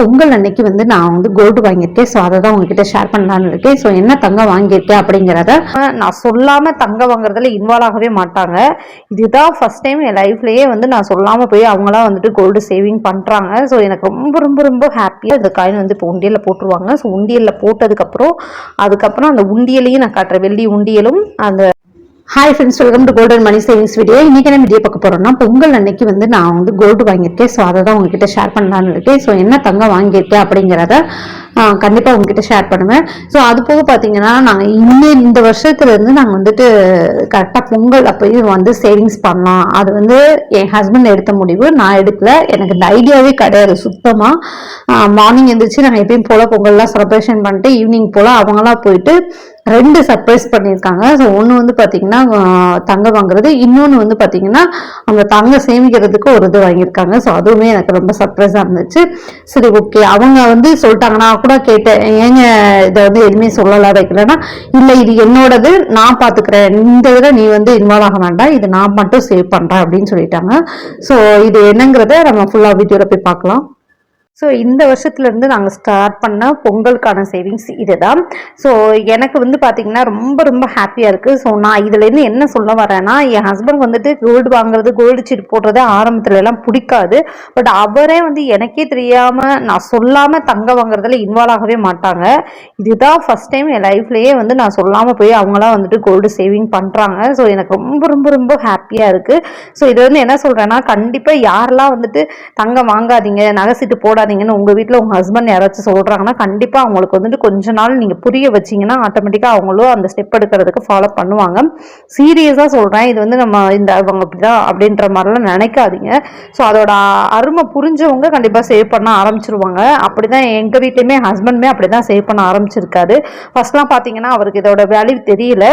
பொங்கல் அன்னைக்கு வந்து நான் வந்து கோல்டு வாங்கியிருக்கேன். ஸோ அதை தான் உங்ககிட்ட ஷேர் பண்ணலான்னு இருக்கேன். ஸோ என்ன தங்கம் வாங்கியிருக்கேன் அப்படிங்கிறத நான் சொல்லாமல் தங்கம் வாங்குறதுல இன்வால்வ் ஆகவே மாட்டாங்க. இதுதான் ஃபர்ஸ்ட் டைம் என் லைஃப்லேயே வந்து நான் சொல்லாமல் போய் அவங்களாம் வந்துட்டு கோல்டு சேவிங் பண்ணுறாங்க ஸோ எனக்கு ரொம்ப ரொம்ப ரொம்ப ஹாப்பியாக இந்த காயின் வந்து இப்போ உண்டியலில் போட்டுருவாங்க. ஸோ உண்டியலில் போட்டதுக்கப்புறம் அதுக்கப்புறம் அந்த உண்டியலையும் நான் காட்டுறேன். வெள்ளி உண்டியலும் அந்த hi friends welcome to golden money savings video இன்னைக்கு என்ன வீடியோ பார்க்க போறோம்னா பொங்கல் அன்னைக்கு வந்து நான் வந்து கோல்டு வாங்கியிருக்கேன். ஸோ அதை தான் உங்ககிட்ட ஷேர் பண்ணலான்னு இருக்கேன். ஸோ என்ன தங்கம் வாங்கியிருக்கேன் அப்படிங்கிறத கண்டிப்பாக உங்ககிட்ட ஷேர் பண்ணுவேன். ஸோ அது போக பார்த்தீங்கன்னா நாங்கள் இன்னும் இந்த வருஷத்துல இருந்து நாங்கள் வந்துட்டு கரெக்டாக பொங்கல் அப்போயும் வந்து சேவிங்ஸ் பண்ணலாம். அது வந்து என் ஹஸ்பண்ட் எடுத்த முடிவு. நான் எடுக்கல. எனக்கு இந்த ஐடியாவே கிடையாது. சுத்தமாக மார்னிங் எழுந்திரிச்சு நாங்கள் எப்பயும் போல் பொங்கல்லாம் செலிப்ரேஷன் பண்ணிட்டு ஈவினிங் போல் அவங்களாம் போயிட்டு ரெண்டு சர்ப்ரைஸ் பண்ணியிருக்காங்க. ஸோ ஒன்று வந்து பார்த்தீங்கன்னா தங்கம் வாங்குறது. இன்னொன்று வந்து பார்த்தீங்கன்னா அவங்க தங்கம் சேமிக்கிறதுக்கு ஒரு இது வாங்கியிருக்காங்க. ஸோ அதுவுமே எனக்கு ரொம்ப சர்ப்ரைஸாக இருந்துச்சு. சரி ஓகே அவங்க வந்து சொல்லிட்டாங்கன்னா கூட கேட்டேன். ஏங்க இதை வந்து எதுவுமே சொல்லலாம் வைக்கலன்னா இல்லை இது என்னோடது நான் பார்த்துக்கிறேன் இந்த இதில் நீ வந்து இன்வால்வ் ஆக வேண்டாம். இது நான் மட்டும் சேவ் பண்ணுறேன் அப்படின்னு சொல்லிட்டாங்க. ஸோ இது என்னங்கிறத நம்ம ஃபுல்லாக வீடியோவில் போய் பார்க்கலாம். ஸோ இந்த வருஷத்துலேருந்து நாங்கள் ஸ்டார்ட் பண்ண பொங்கலுக்கான சேவிங்ஸ் இதுதான். ஸோ எனக்கு வந்து பார்த்திங்கன்னா ரொம்ப ரொம்ப ஹாப்பியாக இருக்குது ஸோ நான் இதுலேருந்து என்ன சொல்ல வரேன்னா என் ஹஸ்பண்ட் வந்துட்டு கோல்டு வாங்குறது கோல்டு சீட் போடுறது ஆரம்பத்துலலாம் பிடிக்காது. பட் அவரே வந்து எனக்கே தெரியாமல் நான் சொல்லாமல் தங்க வாங்குறதுல இன்வால்வ் ஆகவே மாட்டாங்க. இதுதான் ஃபஸ்ட் டைம் என் லைஃப்லேயே வந்து நான் சொல்லாமல் போய் அவங்களாம் வந்துட்டு கோல்டு சேவிங் பண்ணுறாங்க ஸோ எனக்கு ரொம்ப ரொம்ப ரொம்ப ஹாப்பியாக இருக்குது ஸோ இது வந்து என்ன சொல்கிறேன்னா கண்டிப்பாக யாரெல்லாம் வந்துட்டு தங்கம் வாங்காதீங்க நகை சீட்டு போடாதீங்கன்னு உங்கள் வீட்டில் உங்கள் ஹஸ்பண்ட் யாராச்சும் சொல்கிறாங்கன்னா கண்டிப்பாக அவங்களுக்கு வந்துட்டு கொஞ்ச நாள் நீங்கள் புரிய வச்சீங்கன்னா ஆட்டோமேட்டிக்காக அவங்களும் அந்த ஸ்டெப் எடுக்கிறதுக்கு ஃபாலோ பண்ணுவாங்க. சீரியஸாக சொல்கிறேன் இது வந்து நம்ம இந்த அவங்க அப்படிதான் அப்படின்ற மாதிரிலாம் நினைக்காதீங்க. ஸோ அதோட அருமை புரிஞ்சவங்க கண்டிப்பாக சேவ் பண்ண ஆரம்பிச்சிருவாங்க. அப்படி தான் எங்கள் வீட்லேயுமே ஹஸ்பண்டுமே அப்படி தான் சேவ் பண்ண ஆரம்பிச்சிருக்காரு. ஃபர்ஸ்ட்லாம் பார்த்தீங்கன்னா அவருக்கு இதோட வேல்யூ தெரியல.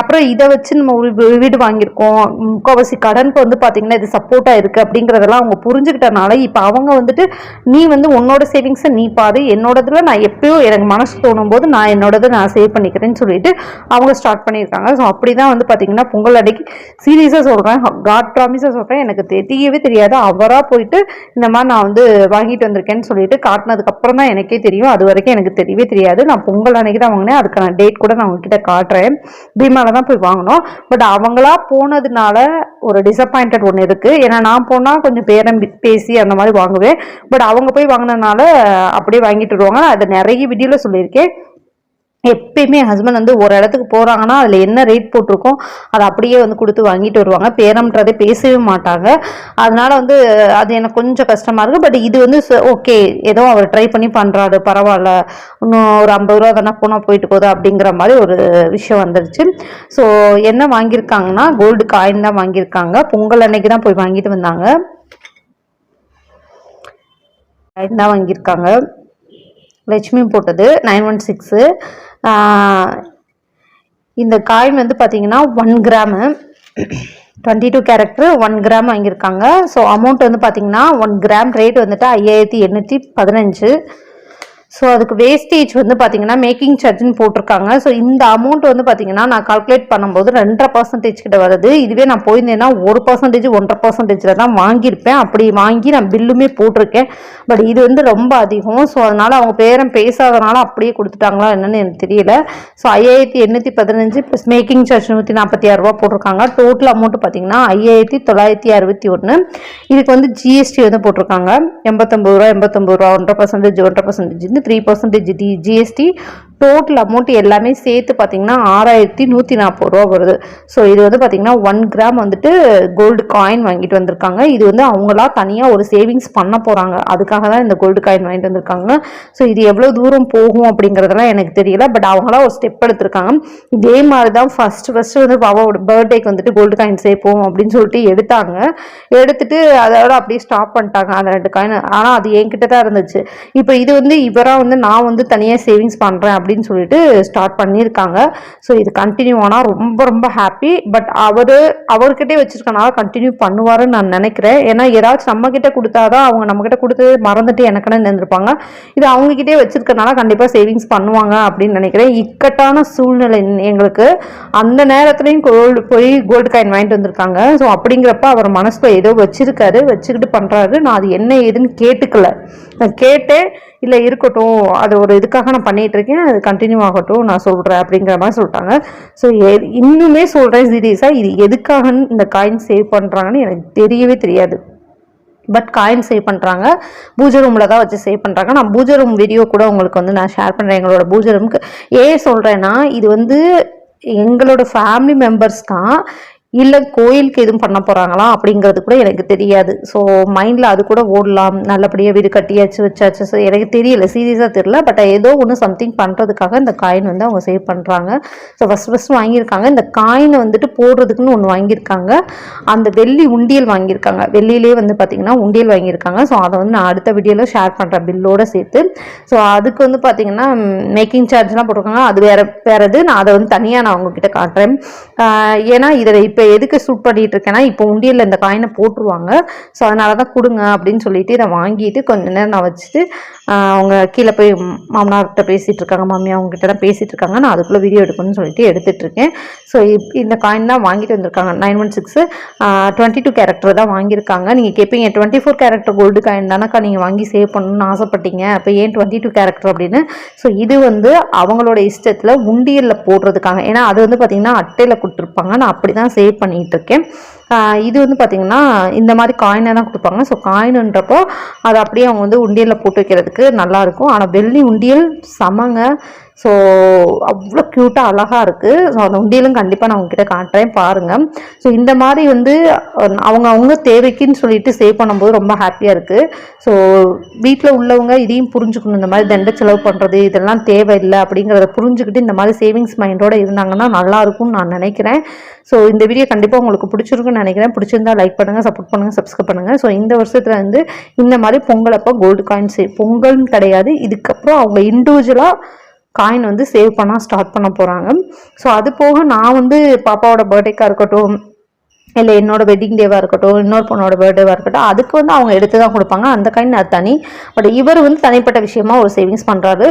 அப்புறம் இதை வச்சு நம்ம ஒரு வீடு வாங்கியிருக்கோம். முக்கால்வாசி கடனுக்கு வந்து பார்த்தீங்கன்னா இது சப்போர்ட்டாக இருக்குது அப்படிங்கிறதெல்லாம் அவங்க புரிஞ்சுக்கிட்டனால இப்போ அவங்க வந்துட்டு நீ வந்து உன்னோட சேவிங்ஸை நீ பாரு. என்னோடதுல நான் எப்பயோ எனக்கு மனசு தோணும் போது நான் என்னோடதை நான் சேவ் பண்ணிக்கிறேன்னு சொல்லிட்டு அவங்க ஸ்டார்ட் பண்ணியிருக்காங்க. ஸோ அப்படி தான் வந்து பார்த்தீங்கன்னா பொங்கல் அன்னைக்கு சீரியஸாக சொல்கிறேன் காட் ப்ராமிஸாக சொல்கிறேன் எனக்கு தெரியவே தெரியாது. அவராக போயிட்டு இந்த மாதிரி நான் வந்து வாங்கிட்டு வந்திருக்கேன்னு சொல்லிட்டு காட்டினதுக்கப்புறம் தான் எனக்கே தெரியும். அது வரைக்கும் எனக்கு தெரியவே தெரியாது. நான் பொங்கல் அன்னைக்கு தான் வாங்கினேன். அதுக்கான டேட் கூட நான் உங்ககிட்ட காட்டுறேன். பீமாவில் தான் போய் வாங்கினோம் பட் அவங்களா போனதுனால ஒரு டிசப்பாயிண்டட் ஒன்று இருக்குது ஏன்னா நான் போனால் கொஞ்சம் பேரம் பேசி அந்த மாதிரி வாங்குவேன். பட் அவங்க போய் வாங்கினதுனால அப்படியே வாங்கிட்டு வருவாங்க. அதை நிறைய வீடியோவில் சொல்லியிருக்கேன். எப்பயுமே ஹஸ்பண்ட் வந்து ஒரு இடத்துக்கு போகிறாங்கன்னா அதில் என்ன ரேட் போட்டிருக்கோம் அதை அப்படியே வந்து கொடுத்து வாங்கிட்டு வருவாங்க. பேரம்ன்றதே பேசவே மாட்டாங்க. அதனால வந்து அது எனக்கு கொஞ்சம் கஷ்டமாக இருக்குது பட் இது வந்து ஓகே ஏதோ அவர் ட்ரை பண்ணி பண்ணுறாரு பரவாயில்ல. இன்னும் ஒரு ஐம்பது ரூபா தானே போனால் போயிட்டு போகுது அப்படிங்கிற மாதிரி ஒரு விஷயம் வந்துருச்சு. ஸோ என்ன வாங்கியிருக்காங்கன்னா கோல்டு காயின் தான் வாங்கியிருக்காங்க. பொங்கல் அன்னைக்கு தான் போய் வாங்கிட்டு வந்தாங்க. தான் வாங்கியிருக்காங்க. லட்சுமி போட்டது நைன் ஒன் சிக்ஸு இந்த காயின் வந்து பார்த்தீங்கன்னா one gram twenty two carat one gram வாங்கியிருக்காங்க. ஸோ அமௌண்ட் வந்து பார்த்தீங்கன்னா ஒன் கிராம் ரேட் வந்துட்டு ஐயாயிரத்தி எண்ணூற்றி பதினஞ்சு. ஸோ அதுக்கு வேஸ்டேஜ் வந்து பார்த்தீங்கன்னா மேக்கிங் சார்ஜ்னு போட்டிருக்காங்க. ஸோ இந்த அமௌண்ட் வந்து பார்த்தீங்கன்னா நான் கால்குலேட் பண்ணும்போது ரெண்டரை பர்சன்டேஜ் கிட்ட வருது. இதுவே நான் போயிருந்தேன்னா ஒரு பர்சன்டேஜ் ஒன்றரை பர்சன்டேஜில் தான் வாங்கியிருப்பேன். அப்படி வாங்கி நான் பில்லுமே போட்டிருக்கேன். பட் இது வந்து ரொம்ப அதிகம். ஸோ அதனால் அவங்க பேரம் பேசாதனால அப்படியே கொடுத்துட்டாங்களா என்னன்னு எனக்கு தெரியல. ஸோ ஐயாயிரத்தி எண்ணூற்றி பதினஞ்சு ப்ளஸ் மேக்கிங் சார்ஜ் நூற்றி நாற்பத்தி ஆறு ரூபா போட்டிருக்காங்க. டோட்டல் அமௌண்ட் பார்த்தீங்கன்னா ஐயாயிரத்தி தொள்ளாயிரத்தி அறுபத்தி ஒன்று இதுக்கு வந்து ஜிஎஸ்டி வந்து போட்டிருக்காங்க. எண்பத்தொம்பது ரூபா எண்பத்தொம்பது ரூபா ஒன்றரை பர்சன்டேஜ் ஒன்றரை பர்சன்டேஜ் த்ரீ பர்சன்டேஜ் டி ஜிஎஸ்டி டோட்டல் அமௌண்ட் எல்லாமே சேர்த்து பார்த்தீங்கன்னா ஆறாயிரத்தி நூற்றி நாற்பது ரூபா வருது. ஸோ இது வந்து பார்த்தீங்கன்னா ஒன் கிராம் வந்துட்டு கோல்டு காயின் வாங்கிட்டு வந்திருக்காங்க. இது வந்து அவங்களா தனியாக ஒரு சேவிங்ஸ் பண்ண போகிறாங்க அதுக்காக தான் இந்த கோல்டு காயின் வாங்கிட்டு வந்திருக்காங்க. ஸோ இது எவ்வளோ தூரம் போகும் அப்படிங்கிறதெல்லாம் எனக்கு தெரியல. பட் அவங்களா ஒரு ஸ்டெப் எடுத்திருக்காங்க. இதே மாதிரி தான் ஃபர்ஸ்ட் ஃபஸ்ட்டு வந்து பாபாவோட பர்த்டேக்கு வந்துட்டு கோல்டு காயின் சேர்ப்போம் அப்படின்னு சொல்லிட்டு எடுத்தாங்க. எடுத்துட்டு அதோட அப்படியே ஸ்டாப் பண்ணிட்டாங்க. அந்த ரெண்டு காயின் ஆனால் அது என்கிட்ட தான் இருந்துச்சு. இப்போ இது வந்து இவராக வந்து நான் வந்து தனியாக சேவிங்ஸ் பண்ணுறேன் அப்படின்னு சொல்லிட்டு ஸ்டார்ட் பண்ணியிருக்காங்க. ஸோ இது கண்டினியூ ஆனால் ரொம்ப ரொம்ப ஹாப்பி பட் அவர் அவர்கிட்டே வச்சுருக்கனால கண்டினியூ பண்ணுவாருன்னு நான் நினைக்கிறேன். ஏன்னா ஏதாச்சும் நம்மக்கிட்ட கொடுத்தா கொடுத்தாதான் அவங்க நம்மக்கிட்ட கொடுத்தது கொடுத்து மறந்துட்டு எனக்குன்னு நினைந்திருப்பாங்க இது அவங்கக்கிட்டே வச்சுருக்கனால கண்டிப்பாக சேவிங்ஸ் பண்ணுவாங்க அப்படின்னு நினைக்கிறேன். இக்கட்டான சூழ்நிலை எங்களுக்கு. அந்த நேரத்துலையும் கோல்டு போய் கோல்டு காயின் வாங்கிட்டு வந்திருக்காங்க. ஸோ அப்படிங்கிறப்ப அவர் மனசில் ஏதோ வச்சுருக்காரு வச்சுக்கிட்டு பண்ணுறாரு நான் அது என்ன ஏதுன்னு கேட்டுக்கல. நான் கேட்டேன். இல்லை இருக்கட்டும். அது ஒரு இதுக்காக நான் பண்ணிகிட்டு இருக்கேன். அது கண்டினியூ ஆகட்டும். நான் சொல்கிறேன் அப்படிங்கிற மாதிரி சொல்லிட்டாங்க. ஸோ இன்னுமே சொல்கிறேன் சீரியஸாக இது எதுக்காக இந்த காயின் சேவ் பண்ணுறாங்கன்னு எனக்கு தெரியவே தெரியாது. பட் காயின் சேவ் பண்ணுறாங்க பூஜை ரூமில் தான் வச்சு சேவ் பண்ணுறாங்க நான் பூஜை ரூம் வீடியோ கூட உங்களுக்கு வந்து நான் ஷேர் பண்ணுறேன் எங்களோட பூஜை ரூமுக்கு ஏன் சொல்கிறேன்னா இது வந்து எங்களோட ஃபேமிலி மெம்பர்ஸ் தான் இல்லை கோயிலுக்கு எதுவும் பண்ண போகிறாங்களா அப்படிங்கிறது கூட எனக்கு தெரியாது. ஸோ மைண்டில் அது கூட ஓடலாம். நல்லபடியாக வீடு கட்டியாச்சு வச்சாச்சு. ஸோ எனக்கு தெரியல. சீரியஸாக தெரியல. பட் ஏதோ ஒன்று சம்திங் பண்ணுறதுக்காக இந்த காயின் வந்து அவங்க சேவ் பண்ணுறாங்க ஸோ ஃபஸ்ட் ஃபஸ்ட் வாங்கியிருக்காங்க. இந்த காயினை வந்துட்டு போடுறதுக்குன்னு ஒன்று வாங்கியிருக்காங்க. அந்த வெள்ளி உண்டியல் வாங்கியிருக்காங்க. வெள்ளியிலே வந்து பார்த்திங்கன்னா உண்டியல் வாங்கியிருக்காங்க. ஸோ அதை வந்து நான் அடுத்த வீடியோவில் ஷேர் பண்ணுறேன் பில்லோடு சேர்த்து. ஸோ அதுக்கு வந்து பார்த்திங்கன்னா மேக்கிங் சார்ஜ்லாம் போட்டிருக்காங்க. அது வேறு வேறு இது. நான் அதை வந்து தனியாக நான் அவங்கக்கிட்ட காட்டுறேன். ஏன்னா இதை இப்போ எதுக்கு சூட் பண்ணிட்டு இருக்கேன்னா இப்போ உண்டியலில் இந்த காயினை போட்டுருவாங்க. ஸோ அதனால தான் கொடுங்க அப்படின்னு சொல்லிட்டு இதை வாங்கிட்டு கொஞ்ச நேரம் நான் வச்சுட்டு அவங்க கீழே போய் மாமனார்கிட்ட பேசிகிட்டு இருக்காங்க மாமி அவங்ககிட்ட தான் பேசிகிட்டு இருக்காங்க நான் அதுக்குள்ளே வீடியோ எடுக்கணும்னு சொல்லிட்டு எடுத்துகிட்டு இருக்கேன் ஸோ இந்த காயின் தான் வாங்கிட்டு வந்திருக்காங்க. Nine one six twenty two carat தான் வாங்கியிருக்காங்க. நீங்கள் கேட்பீங்க twenty four carat gold coin தானக்கா நீங்கள் வாங்கி சேவ் பண்ணணும்னு ஆசைப்பட்டீங்க. அப்போ ஏன் டுவெண்ட்டி டூ கேரக்டர் அப்படின்னு? ஸோ இது வந்து அவங்களோட இஷ்டத்தில் உண்டியலில் போடுறதுக்காக. ஏன்னா அது வந்து பார்த்திங்கன்னா அட்டையில் கொடுத்துருப்பாங்க. நான் அப்படி தான் சேவ் பண்ணிகிட்டு இருக்கேன் இது வந்து பார்த்திங்கன்னா இந்த மாதிரி காயினை தான் கொடுப்பாங்க. ஸோ காயினுன்றப்போ அதை அப்படியே அவங்க வந்து உண்டியலில் போட்டு வைக்கிறதுக்கு நல்லாயிருக்கும் ஆனால் வெள்ளி உண்டியல் சமங்க. ஸோ அவ்வளோ க்யூட்டாக அழகாக இருக்குது ஸோ அந்த உண்டியலும் கண்டிப்பாக நான் உங்ககிட்ட காட்டுறேன். பாருங்கள் ஸோ இந்த மாதிரி வந்து அவங்க அவங்க தேவைக்குன்னு சொல்லிட்டு சேவ் பண்ணும்போது ரொம்ப ஹாப்பியாக இருக்குது ஸோ வீட்டில் உள்ளவங்க இதையும் புரிஞ்சுக்கணும். இந்த மாதிரி தண்டை செலவு பண்ணுறது இதெல்லாம் தேவையில்லை அப்படிங்கிறத புரிஞ்சுக்கிட்டு இந்த மாதிரி சேவிங்ஸ் மைண்டோடு இருந்தாங்கன்னா நல்லாயிருக்கும்னு நான் நினைக்கிறேன். ஸோ இந்த வீடியோ கண்டிப்பாக உங்களுக்கு பிடிச்சிருக்குன்னு நினைக்கிறேன். பிடிச்சிருந்தா லைக் பண்ணுங்கள் சப்போர்ட் பண்ணுங்கள் சப்ஸ்கிரைப் பண்ணுங்கள் ஸோ இந்த வருஷத்தில் வந்து இந்த மாதிரி பொங்கல் அப்போ கோல்டு காயின்ஸ் பொங்கல்னு கிடையாது. இதுக்கப்புறம் அவங்க இண்டிவிஜுவலாக காயின் வந்து சேவ் பண்ண ஸ்டார்ட் பண்ண போகிறாங்க ஸோ அது போக நான் வந்து பாப்பாவோட பர்த்டேக்காக இருக்கட்டும் இல்லை என்னோட வெட்டிங் டேவாக இருக்கட்டும் இன்னொரு பொண்ணோட பர்த்டேவாக இருக்கட்டும் அதுக்கு வந்து அவங்க எடுத்து தான் கொடுப்பாங்க. அந்த கைண்ட் அது தனி. பட் இவர் வந்து தனிப்பட்ட விஷயமா ஒரு சேவிங்ஸ் பண்ணுறாரு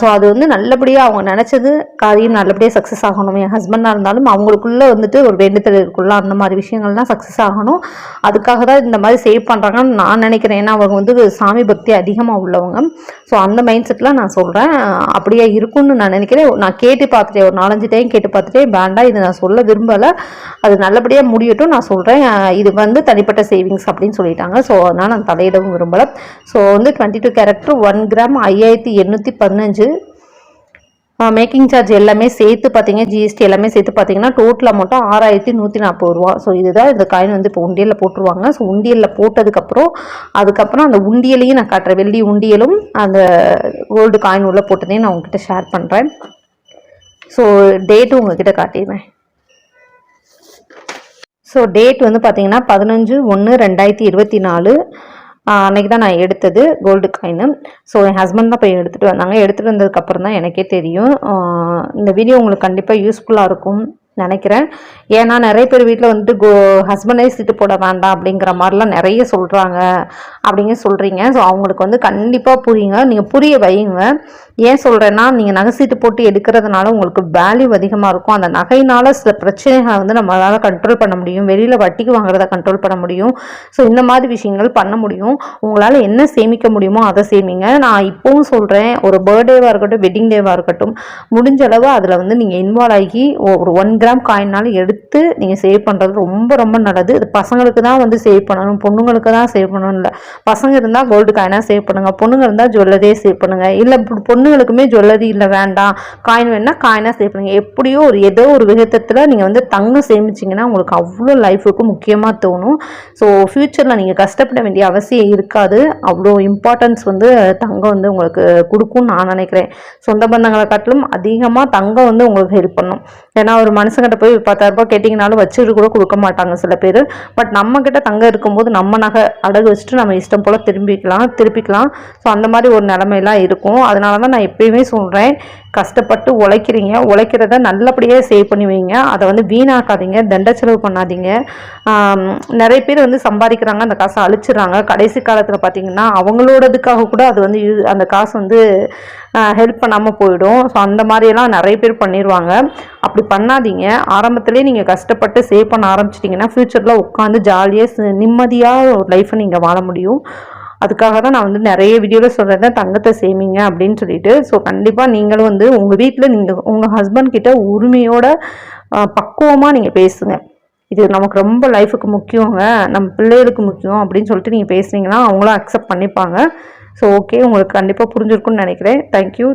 ஸோ அது வந்து நல்லபடியாக அவங்க நினச்சது காரியம் நல்லபடியாக சக்ஸஸ் ஆகணும். என் ஹஸ்பண்டாக இருந்தாலும் அவங்களுக்குள்ளே வந்துட்டு ஒரு வேண்டுதல் இருக்குள்ள அந்த மாதிரி விஷயங்கள்லாம் சக்ஸஸ் ஆகணும். அதுக்காக தான் இந்த மாதிரி சேவ் பண்ணுறாங்கன்னு நான் நினைக்கிறேன். ஏன்னா அவங்க வந்து சாமி பக்தி அதிகமாக உள்ளவங்க. ஸோ அந்த மைண்ட் செட்டில் நான் சொல்கிறேன் அப்படியே இருக்கும்னு நான் நினைக்கிறேன். நான் கேட்டு பார்த்துட்டேன். ஒரு நாலஞ்சு டைம் கேட்டு பார்த்துட்டேன். வேண்டாம் இது நான் சொல்ல விரும்பலை. அது நல்லபடியாக முடியட்டும் நான் சொல்கிறேன் இது வந்து தனிப்பட்ட சேவிங்ஸ் அப்படின்னு சொல்லிட்டாங்க. ஸோ அதனால் நான் தலையிடவும் விரும்பலை. ஸோ வந்து twenty two carat one gram ஐயாயிரத்தி எண்ணூற்றி பதினஞ்சு. மேக்கிங் சார்ஜ் எல்லாமே சேர்த்து பார்த்தீங்க ஜிஎஸ்டி எல்லாமே சேர்த்து பார்த்தீங்கன்னா டோட்டல் அமௌண்ட்டும் ஆறாயிரத்தி நூற்றி நாற்பது ரூபா. ஸோ இதுதான் இந்த காயின் வந்து இப்போ உண்டியலில் போட்டுருவாங்க. ஸோ உண்டியலில் போட்டதுக்கப்புறம் அதுக்கப்புறம் அந்த உண்டியலையும் நான் காட்டுறேன். வெள்ளி உண்டியலும் அந்த கோல்டு காயின் உள்ளே போட்டதையும் நான் உங்ககிட்ட ஷேர் பண்ணுறேன் ஸோ டேட்டும் உங்ககிட்ட காட்டிடுவேன் ஸோ டேட் வந்து பார்த்தீங்கன்னா பதினஞ்சு ஒன்று ரெண்டாயிரத்தி இருபத்தி நாலு. அன்றைக்கி தான் நான் எடுத்தது கோல்டு காயினு ஸோ என் ஹஸ்பண்ட் தான் போய் எடுத்துகிட்டு வந்தாங்க. எடுத்துகிட்டு வந்ததுக்கப்புறம் தான் எனக்கே தெரியும். இந்த வீடியோ உங்களுக்கு கண்டிப்பாக யூஸ்ஃபுல்லாக இருக்கும் நினைக்கிறேன். ஏன்னா நிறைய பேர் வீட்டில் வந்துட்டு கோ ஹஸ்பண்டே சீட்டு போட வேண்டாம் அப்படிங்கிற மாதிரிலாம் நிறைய சொல்கிறாங்க அப்படிங்க சொல்கிறீங்க ஸோ அவங்களுக்கு வந்து கண்டிப்பாக புரியுங்க. நீங்கள் புரிய வையுங்க. ஏன் சொல்கிறேன்னா நீங்கள் நகை சீட்டு போட்டு எடுக்கிறதுனால உங்களுக்கு வேல்யூ அதிகமாக இருக்கும். அந்த நகையினால் சில பிரச்சனைகளை வந்து நம்மளால் கண்ட்ரோல் பண்ண முடியும். வெளியில் வட்டிக்கு வாங்குறத கண்ட்ரோல் பண்ண முடியும். ஸோ இந்த மாதிரி விஷயங்கள் பண்ண முடியும். உங்களால் என்ன சேமிக்க முடியுமோ அதை சேமிங்க. நான் இப்போவும் சொல்கிறேன் ஒரு பர்த்டேவாக இருக்கட்டும் வெட்டிங் டேவாக இருக்கட்டும் முடிஞ்ச அளவு அதில் வந்து நீங்கள் இன்வால்வ் ஆகி ஒரு ஒன் கிராம் காயினாலும் எடுத்து நீங்கள் சேவ் பண்ணுறது ரொம்ப ரொம்ப நல்லது. இது பசங்களுக்கு தான் வந்து சேவ் பண்ணணும். பொண்ணுங்களுக்கு தான் சேவ் பண்ணணும் இல்லை. பசங்க இருந்தால் கோல்டு காயினாக சேவ் பண்ணுங்கள் பொண்ணுங்க. இருந்தால் ஜுவல்லரியே சேவ் பண்ணுங்கள் இல்லை பொண்ணு பொண்ணுங்களுக்குமே ஜுவல்லரி இல்லை வேண்டாம். காயின் வேணால் காயினாக சேவ் பண்ணுங்கள் எப்படியோ ஒரு ஏதோ ஒரு விகிதத்தில் நீங்கள் வந்து தங்கம் சேமிச்சிங்கன்னா உங்களுக்கு அவ்வளோ லைஃபுக்கு முக்கியமாக தோணும். ஸோ ஃப்யூச்சரில் நீங்கள் கஷ்டப்பட வேண்டிய அவசியம் இருக்காது. அவ்வளோ இம்பார்ட்டன்ஸ் வந்து தங்கம் வந்து உங்களுக்கு கொடுக்கும்னு நான் நினைக்கிறேன். சொந்த பந்தங்களை காட்டிலும் அதிகமாக தங்கம் வந்து உங்களுக்கு ஹெல்ப் பண்ணும். ஏன்னா ஒரு மனுஷங்கிட்ட போய் பத்தாயிரம் ரூபாய் கேட்டிங்கனாலும் வச்சுட்டு கூட கொடுக்க மாட்டாங்க சில பேர். பட் நம்மக்கிட்ட தங்கம் இருக்கும்போது நம்ம நகை அடகு வச்சுட்டு நம்ம இஷ்டம் போல் திரும்பிக்கலாம் திருப்பிக்கலாம். ஸோ அந்த மாதிரி ஒரு நிலமையெல்லாம் இருக்கும். அதனால தான் நான் எப்பயுமே சொல்கிறேன் கஷ்டப்பட்டு உழைக்கிறீங்க. உழைக்கிறத நல்லபடியாக சேவ் பண்ணி வைங்க. அதை வந்து வீணாக்காதீங்க. தண்ட செலவு பண்ணாதீங்க. நிறைய பேர் வந்து சம்பாதிக்கிறாங்க அந்த காசை அழிச்சிடுறாங்க. கடைசி காலத்தில் பார்த்தீங்கன்னா அவங்களோடதுக்காக கூட அது வந்து யூ- அந்த காசு வந்து ஹெல்ப் பண்ணாமல் போயிடும். ஸோ அந்த மாதிரியெல்லாம் நிறைய பேர் பண்ணிடுவாங்க அப்படி பண்ணாதீங்க. ஆரம்பத்திலே நீங்கள் கஷ்டப்பட்டு சேவ் பண்ண ஆரம்பிச்சிட்டிங்கன்னா ஃப்யூச்சரில் உட்காந்து ஜாலியாக நிம்மதியாக ஒரு லைஃப்பை நீங்கள் வாழ முடியும். அதுக்காக தான் நான் வந்து நிறைய வீடியோவில் சொல்கிறேன் தங்கத்தை சேமிங்க அப்படின்னு சொல்லிட்டு. ஸோ கண்டிப்பாக நீங்களும் வந்து உங்கள் வீட்டில் நீங்கள் உங்கள் ஹஸ்பண்ட் கிட்ட உரிமையோட பக்குவமாக நீங்கள் பேசுங்க. இது நமக்கு ரொம்ப லைஃபுக்கு முக்கியங்க. நம்ம பிள்ளைகளுக்கு முக்கியம் அப்படின்னு சொல்லிட்டு நீங்கள் பேசுனீங்கன்னா அவங்களும் அக்செப்ட் பண்ணிப்பாங்க. ஸோ ஓகே உங்களுக்கு கண்டிப்பாக புரிஞ்சிருக்கும்னு நினைக்கிறேன். தேங்க்யூ